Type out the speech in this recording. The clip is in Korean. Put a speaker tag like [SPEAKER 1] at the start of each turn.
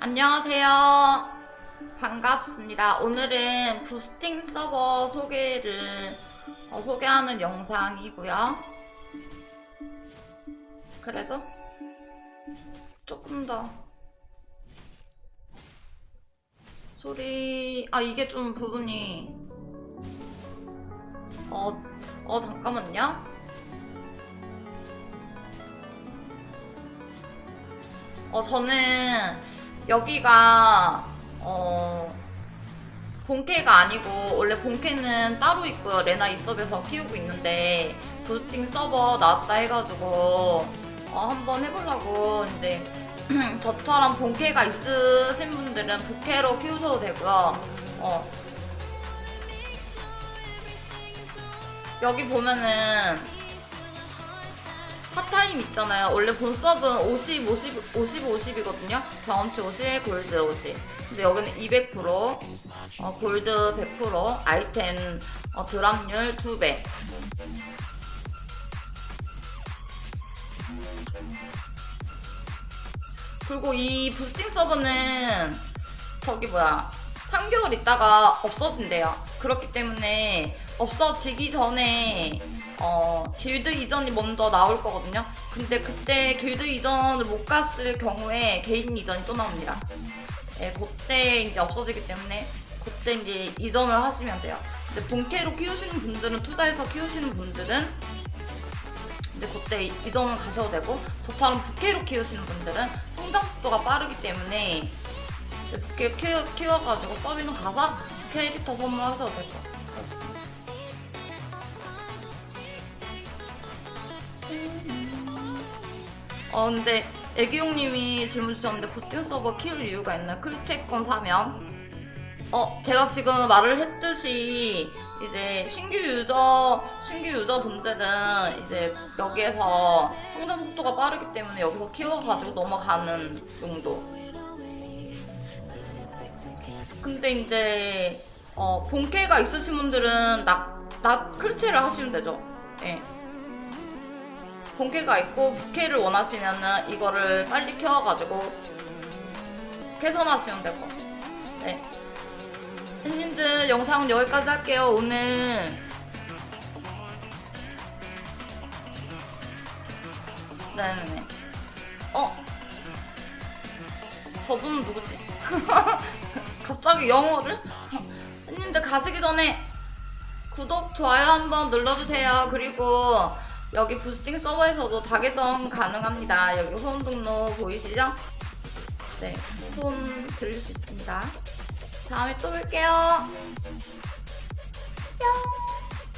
[SPEAKER 1] 안녕하세요. 반갑습니다. 오늘은 부스팅 서버 소개를 어, 소개하는 영상이고요. 그래도 조금 더 소리 아 이게 좀 부분이 어, 어 잠깐만요. 어 저는 여기가 어 본캐가 아니고 원래 본캐는 따로 있고요 레나 이섭에서 키우고 있는데 부스팅 서버 나왔다 해가지고 어, 한번 해보려고 이제 저처럼 본캐가 있으신 분들은 부캐로 키우셔도 되고요. 어. 여기 보면은 핫타임 있잖아요. 원래 본 서브는 50, 50, 50, 50이거든요. 경험치 50, 골드 50. 근데 여기는 200%, 어, 골드 100%, 아이템 어, 드랍률 2배. 그리고 이 부스팅 서버는 저기 뭐야 3개월 있다가 없어진대요. 그렇기 때문에 없어지기 전에 어, 길드 이전이 먼저 나올 거거든요. 근데 그때 길드 이전을 못 갔을 경우에 개인 이전이 또 나옵니다. 예, 그때 이제 없어지기 때문에 그때 이제 이전을 하시면 돼요. 근데 본캐로 키우시는 분들은 투자해서 키우시는 분들은 이제 그때 이전을 가셔도 되고 저처럼 부캐로 키우시는 분들은 성장 속도가 빠르기 때문에 부캐 키워, 키워가지고 서비는 가서 캐릭터 선물하셔도 될 것 같아요. 어 근데 애기용님이 질문 주셨는데 보팅 서버 키울 이유가 있나요? 클체권 사면 어 제가 지금 말을 했듯이 이제 신규 유저 신규 유저 분들은 이제 여기에서 성장 속도가 빠르기 때문에 여기서 키워가지고 넘어가는 정도. 근데 이제 어 본캐가 있으신 분들은 낙낙 클체를 하시면 되죠. 예. 본캐가 있고 부캐를 원하시면은 이거를 빨리 키워가지고 개선하시면 되고 네 팬님들 영상은 여기까지 할게요 오늘 네네네 어? 저분은 누구지? 갑자기 영어를? 팬님들 가시기 전에 구독, 좋아요 한번 눌러주세요 그리고 여기 부스팅 서버에서도 다계정 가능합니다. 여기 후원 등록 보이시죠? 네, 후원 드릴 수 있습니다. 다음에 또 뵐게요.